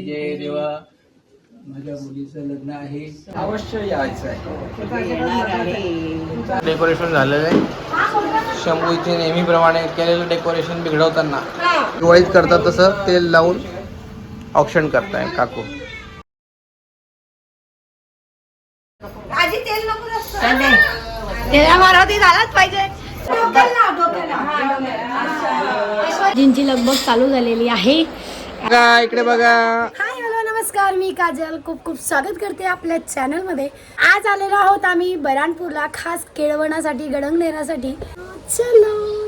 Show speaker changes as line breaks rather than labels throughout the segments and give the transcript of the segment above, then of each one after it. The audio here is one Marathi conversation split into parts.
जे देवा माझ्या मुलीचं लग्न आहे
अवश्य यायचं आहे
डेकोरेशन झालेलं आहे शंभू इथे नेहमीप्रमाणे केलेलं डेकोरेशन बिघडवताना दिवाळीत करतात तसं तेल लावून ऑप्शन करताय काकू
पाहिजे
जिंची लगबग चालू झालेली आहे
बघा इकडे बघा.
हाय हॅलो नमस्कार. मी काजल. खूप खूप स्वागत करते आपल्या चॅनलमध्ये आज आलेलो आहोत आम्ही बराणपूरला खास केळवणासाठी गडंग नेण्यासाठी. चलो.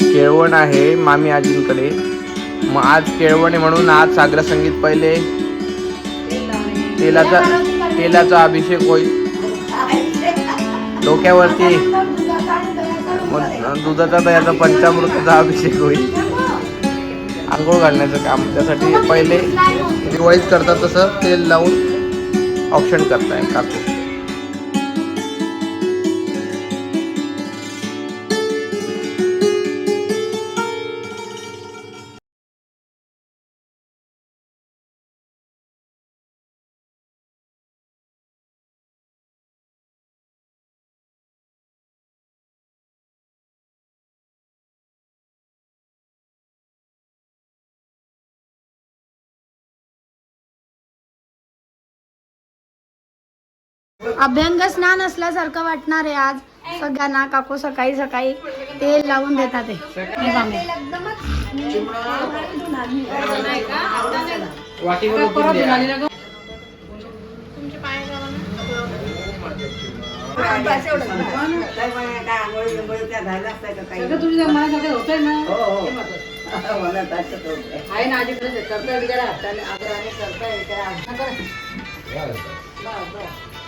केळवण आहे मामी आजींकडे. मग आज केळवण आहे म्हणून आज सागर संगीत पहिले. तेलाचा तेलाचा अभिषेक होईल. डोक्यावरती. मग दुधाचा दह्याचा पंचामृताचा अभिषेक होईल. आंघोळ घालण्याचं काम त्यासाठी पहिले रिवाईज करतात तसं तेल लावून ऑप्शन करताय काकू.
अभ्यंग स्नान असल्यासारखं वाटणार आहे आज. सगळ्यांना काकू सकाळी सकाळी तेल लावून देतात ते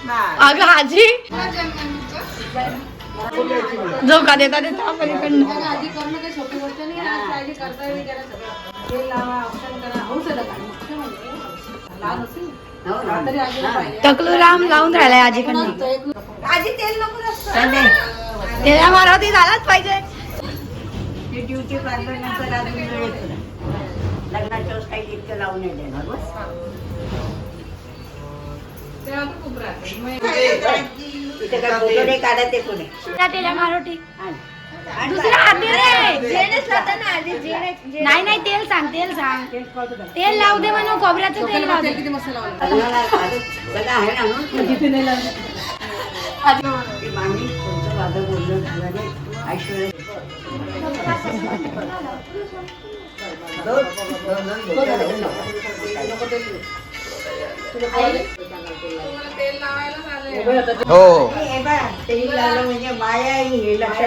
अगं आजी. जो का देता देता पलीकडनं टकलू राम लावून राहिलाय आजीकडनं.
आजी तेल नको
तेला मारवती झालाच पाहिजे.
ड्युटी येतो. लग्नाच्या काही इतकं लावून देणार बस. नाही.
नाही नाही तेल सांग तेल सांग. तेल लावू दे म्हणून खोबऱ्याचं तेल लावू दे.
ऐश्वर्या
हो
हे. बघ, तेल लावलं म्हणजे ही हे.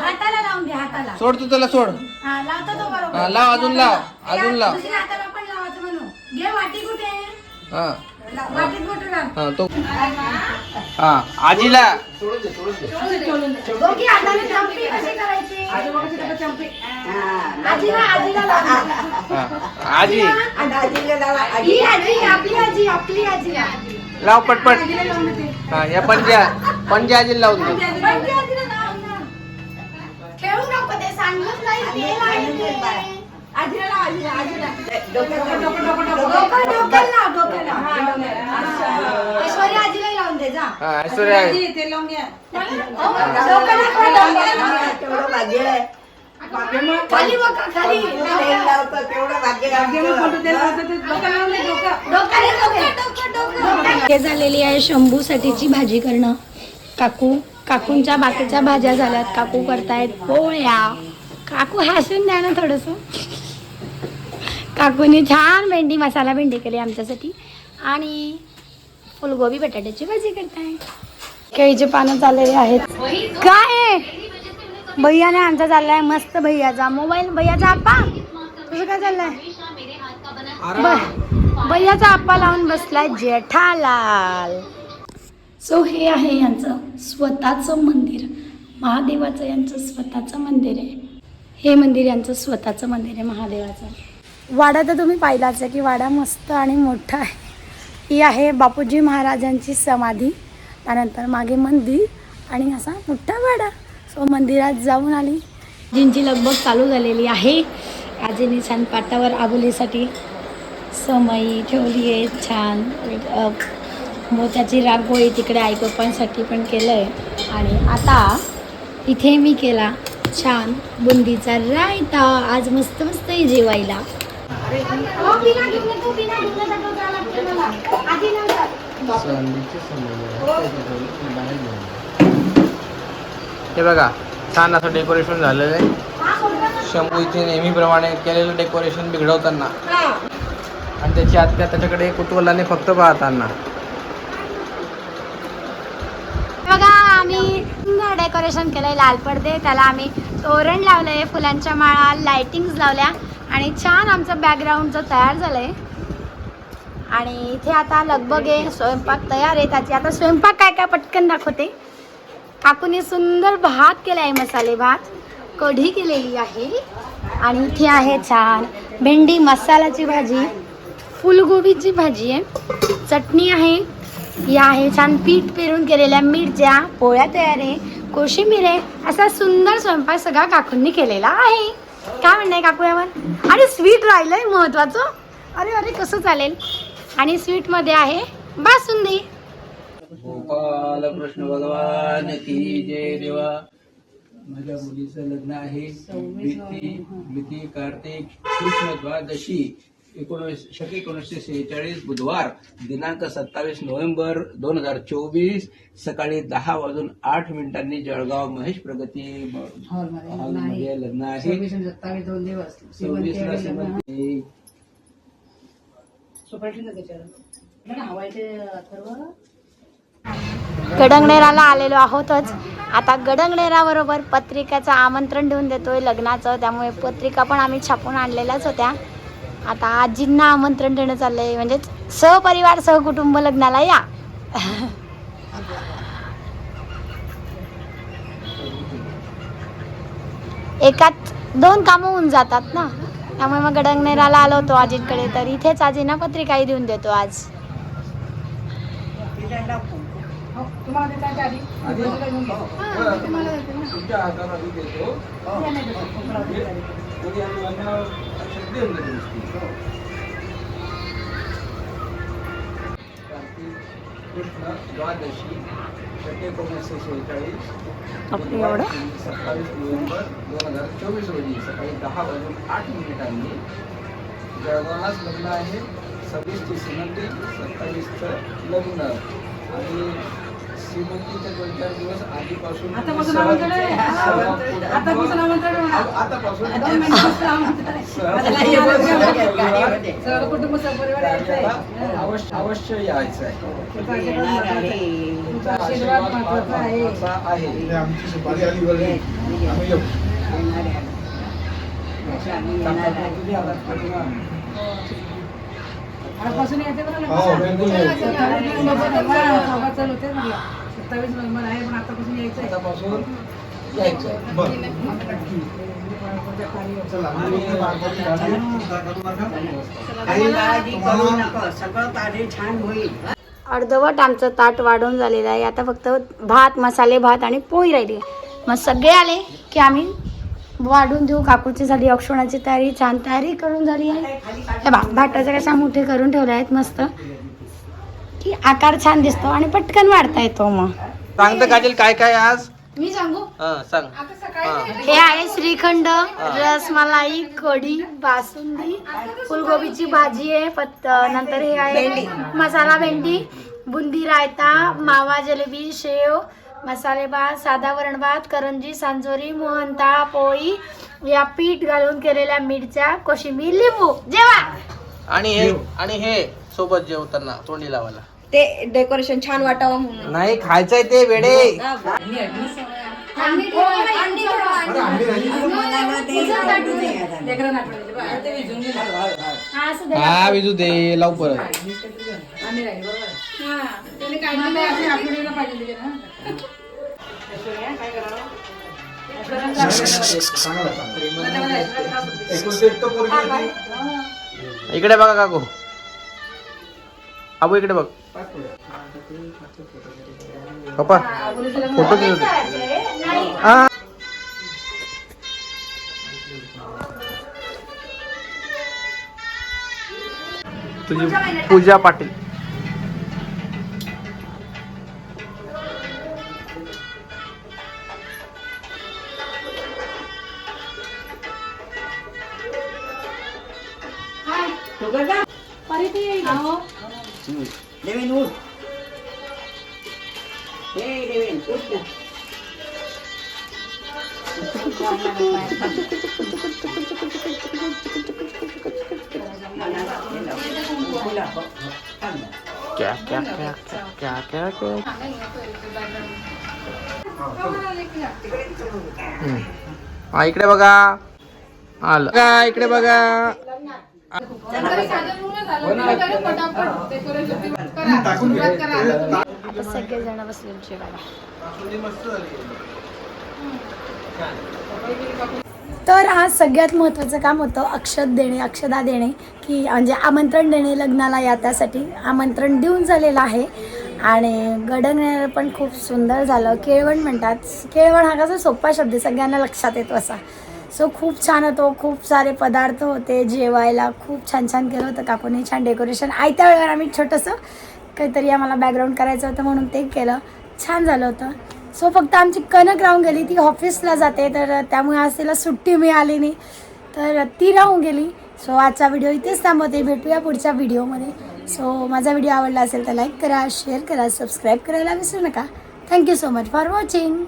हाताला लावून हाताला.
सोड तू त्याला सोड.
हा लावतो तो बरोबर.
हा, लाव अजून लाव अजून लाव.
दुसऱ्या हाताला पण लावायचं म्हणून. घे वाटी कुठे? आहे?
हा. हा तो हा आजीला
हा.
हा आजी.
आणि आजीला लावा, आजी.
आजी आपली आजी आपली आजी.
लाव पटपट. हा या पंजा पंजा आजीला लावून दे.
आजीला ना. आजीला. ऐश्वर्या लावून दे
हा
हो.
तेवढं भाग्य आहे.
खाली बघा खाली.
तेल लावतं, तेवढं भाग्य आहे
हे झालेली आहे शंभूसाठीची भाजी करणं. काकू काकूंच्या बाकीच्या भाज्या झाल्यात. काकू करतायत. पोळ्या. काकू हसून द्या ना थोडस. काकूने छान भेंडी मसाला भेंडी केली आमच्यासाठी. आणि फुलगोबी बटाट्याची भाजी करताय. केळीचे पानं चाललेले आहेत. काय भैयाने आमचा चाललाय मस्त भैयाचा. मोबाईल भैयाचा आप्पा? तुझं काय चाललंय? भैयाचा आप्पा लावून बसलाय जेठालाल. सो हे आहे यांचं स्वतःचं मंदिर. महादेवाचं यांचं स्वतःचं मंदिर आहे. हे मंदिर यांचं स्वतःचं मंदिर आहे महादेवाचं. वाडा तर तुम्ही पाहिलाच आहे की वाडा मस्त आणि मोठा आहे. ही आहे बापूजी महाराजांची समाधी. त्यानंतर मागे मंदिर आणि असा मोठा वाडा. सो मंदिरात जाऊन आली. जिंची लगबग चालू झालेली आहे. आजीने छान पाटावर आबोलीसाठी समई ठेवली आहे छान. मोत्याची रांगोळी तिकडे आईपप्पांसाठी पण केलं आहे आणि आता इथे मी केला छान बुंदीचा रायता. आज मस्त मस्त आहे जेवायला.
हे बघा छान असं डेकोरेशन झालेलं आहे. शंभू इथे नेहमीप्रमाणे केलेलं डेकोरेशन बिघडवताना. आणि त्याची आत्या त्याच्याकडे कुतूहलाने फक्त पाहताना.
बघा आम्ही सुंदर डेकोरेशन केलंय लाल पडदे. त्याला आम्ही तोरण लावलंय फुलांच्या माळा लाइटिंग्स लावल्या. आणि छान आमचं बॅकग्राऊंडचं तयार झालं आहे आणि इथे आता लगबग आहे स्वयंपाक तयार आहे. त्याची आता स्वयंपाक काय काय पटकन दाखवते. काकूने सुंदर भात केला आहे मसाले भात. कढी केलेली आहे. आणि इथे आहे छान भेंडी मसाल्याची भाजी. फुलगोबीची भाजी आहे. चटणी आहे. या आहे छान पीठ पेरून केलेल्या मिरच्या. पोळ्या तयार आहे. कोशिंबीर आहे. असा सुंदर स्वयंपाक सगळा काकूंनी केलेला आहे. काय म्हणणं आहे काकू यावर? आणि स्वीट राहिलंय महत्वाचं. अरे अरे कसं चालेल? आणि स्वीटमध्ये आहे बासुंदी.
गोपाल कृष्ण भगवान की जय देवा. माझ्या मुलीचं लग्न आहे. प्रीती प्रीती कार्तिक कृष्ण द्वादशी. एकोणीस शके एकोणीसशे सेहेचाळीस बुधवार दिनांक सत्तावीस नोव्हेंबर दोन हजार चोवीस सकाळी दहा वाजून आठ मिनिटांनी जळगाव महेश प्रगती हॉलमध्ये लग्न आहे. श्रीमंती
गडंगनेराला आलेलो आहोतच. आता गडंगनेराबरोबर पत्रिकाचं आमंत्रण देऊन देतोय लग्नाचं. त्यामुळे पत्रिका पण आम्ही छापून आणलेल्याच होत्या. आता आजींना आमंत्रण देणं चाललंय. म्हणजेच सहपरिवार सहकुटुंब लग्नाला या. एकात दोन कामं होऊन जातात ना. त्यामुळे मग गडंगनेराला आलो होतो आजींकडे तर इथेच आजींना पत्रिकाही देऊन देतो आज.
तुमच्या हाताला आधी देतो कोणी आम्ही लग्नाला अक्षर देऊन देतो नुसती. कार्तिक कृष्ण द्वादशी शके एकोणीसशे शेहेचाळीस
बापरे, एवढं?
सत्तावीस नोव्हेंबर दोन हजार चोवीस रोजी सकाळी दहा वाजून आठ मिनिटांनी जळगावालाच लग्न आहे सव्वीसची श्रीमंती सत्तावीसचं लग्न आणि श्रीमंतीचे दोन चार दिवस आधीपासून
आतापासून
सहल-
आमंत्रण आहे.
सहल-
आतापासून आमंत्रण आहे.
आ- आतापासून
दोन महिन्यापासून आमंत्रण आहे.
सहल-
आता काही एवढं
सहल-
गाडीवर-
गाडीमध्ये.
सर्व कुटुंब सहपरिवार यायचं आहे.
त्याला अवश्य अवश्य यायचं आहे
तुमचा आशीर्वाद महत्त्वाचा आहे. तुमचा
तुमचा
आशीर्वाद महत्त्वाचा आहे.
महत्त्वाचा आहे
आमची सुपारी आली वरली आम्ही येऊ
तुम्ही आलात का तेव्हा?
आजपासून यायचं बरं
हो, बिलकुल.
चला.
चला,
काळजी करू
तुम्हाला
नका. सगळं कार्य छान होईल.
अर्धवट आमचं ताट वाढून झालेलं आहे. आता फक्त भात मसाले भात आणि पोळी राहिली मग सगळे आले की आम्ही वाढून देऊ. काकूची झाली औक्षणाची तयारी छान तयारी करून झाली आहे. हे बा भाटाच्या कशा मोठे करून ठेवले आहेत मस्त. की आकार छान दिसतो आणि पटकन वाढता येतो मग.
सांगतं काजल काय काय आज?
मी सांगू?
हा सांग. हा.
हे आहे श्रीखंड रसमलाई कढी बासुंदी फुलगोबीची भाजी आहे पत्त नंतर हे आहे मसाला भेंडी बुंदी रायता मावा जलेबी शेव मसाले भात साधा वरण भात करंजी सांजोरी मोहनताळ पोळी या पीठ घालून केलेल्या मिरच्या कोशिंबीर लिंबू जेवा.
आणि हे आणि हे सोबत जेवताना तोंडी लावायला.
ते डेकोरेशन छान वाटावं म्हणून
नाही खायचंय ते वेडे.
बरं.
हा.
हा विजू दे लावू परत
आम्ही राहिली, बरोबर आहे. त्याने काढलं नाही, आपण आठवडीला पाहिजे त्याचे ना.
चांगलं चांगलं. एकुलती एक तर पोरगी होती.
इकडे बघा काकू आबू इकडे बघ पप्पा फोटो घेऊन तुझी पूजा पाटील. क्या क्या क्या क्या क्या क्या हा इकडे बघा. आलं. का इकडे बघा.
सगळे जण बसले जेवायला. तर आज सगळ्यात महत्त्वाचं काम होतं अक्षत देणे अक्षदा देणे की म्हणजे आमंत्रण देणे लग्नाला या त्यासाठी. आमंत्रण देऊन झालेलं आहे. आणि गडण पण खूप सुंदर झालं. केळवण म्हणतात. केळवण हा कसा सोपा शब्द आहे, सगळ्यांना लक्षात येतो असा. सो खूप छान होतो. खूप सारे पदार्थ होते. जेवायला खूप छान छान केलं होतं. काकूने छान डेकोरेशन आयत्या वेळेवर आम्ही छोटंसं काहीतरी आम्हाला बॅकग्राऊंड करायचं होतं म्हणून ते केलं. छान झालं होतं. सो फक्त आमची कनक राहून गेली. ती ऑफिसला जाते. तर त्यामुळे आज तिला सुट्टी मिळाली नाही. तर ती राहून गेली. सो आजचा व्हिडिओ इथेच थांबवते. भेटूया पुढच्या व्हिडिओमध्ये सो माझा व्हिडिओ आवडला असेल तर लाईक करा शेअर करा सबस्क्राईब करायला विसरू नका. Thank you so much for watching